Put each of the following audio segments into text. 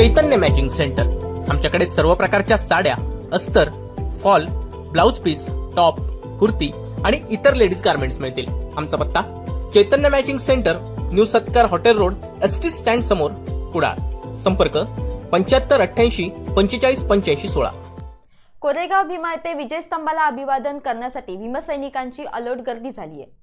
चैतन्य matching centre आमच्याकडे सर्व प्रकारच्या साड्या अस्तर fall blouse piece top kurti आणि इतर लेडीज गार्मेंट्स मिळतील. आमचा पत्ता Chaitanya matching centre new Satkar hotel road S T stand समोर कुडाळ. संपर्क पंच्याहत्तर अठ्ठ्याऐंशी पंचेचाळीस पंच्याऐंशी सोळा. कोरेगाव भीमा येथे विजय स्तंभाला अभिवादन करण्यासाठी भीमसैनिकांची अलोट गर्दी झाली आहे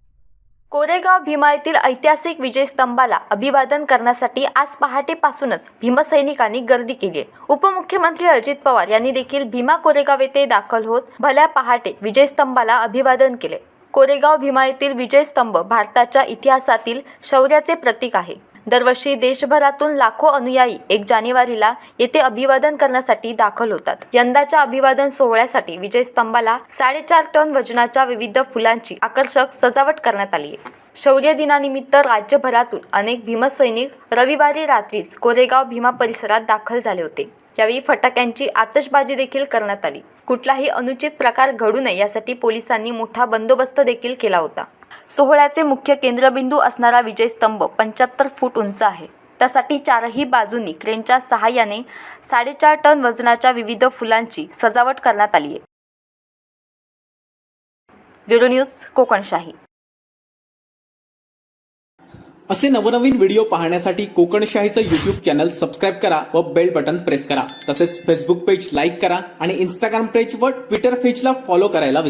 कोरेगाव भीमा येथील ऐतिहासिक विजयस्तंभाला अभिवादन करण्यासाठी आज पहाटेपासूनच भीमसैनिकांनी गर्दी केली. आहे उपमुख्यमंत्री अजित पवार यांनी देखील भीमा कोरेगाव येथे दाखल होत भल्या पहाटे विजयस्तंभाला अभिवादन केले. कोरेगाव भीमा येथील विजयस्तंभ भारताच्या इतिहासातील शौर्याचे प्रतीक आहे. दरवर्षी देशभरातून लाखो अनुयायी एक जानेवारीला येथे अभिवादन करण्यासाठी दाखल होतात. यंदाच्या अभिवादन सोहळ्यासाठी विजय स्तंभाला साडेचार टन वजनाच्या विविध फुलांची आकर्षक सजावट करण्यात आली आहे. शौर्य दिनानिमित्त राज्यभरातून अनेक भीमसैनिक रविवारी रात्रीच कोरेगाव भीमा परिसरात दाखल झाले होते. यावेळी फटाक्यांची आतषबाजी देखील करण्यात आली. कुठलाही अनुचित प्रकार घडू नये यासाठी पोलिसांनी मोठा बंदोबस्त देखील केला होता. सोहळ्याचे मुख्य केंद्रबिंदू असणारा विजयस्तंभ पंच्याहत्तर फूट उंच आहे. त्यासाठी चारही बाजूंनी क्रेनच्या सहाय्याने साडेचार टन वजनाच्या विविध फुलांची सजावट करण्यात आली आहे. Bureau news Kokanshahi. असे नवनवीन व्हिडिओ पाहण्यासाठी कोकणशाहीचं यूट्यूब चॅनल सबस्क्राईब करा व बेल बटन प्रेस करा. तसेच फेसबुक पेज लाईक करा आणि इंस्टाग्राम पेज व ट्विटर पेजला फॉलो करायला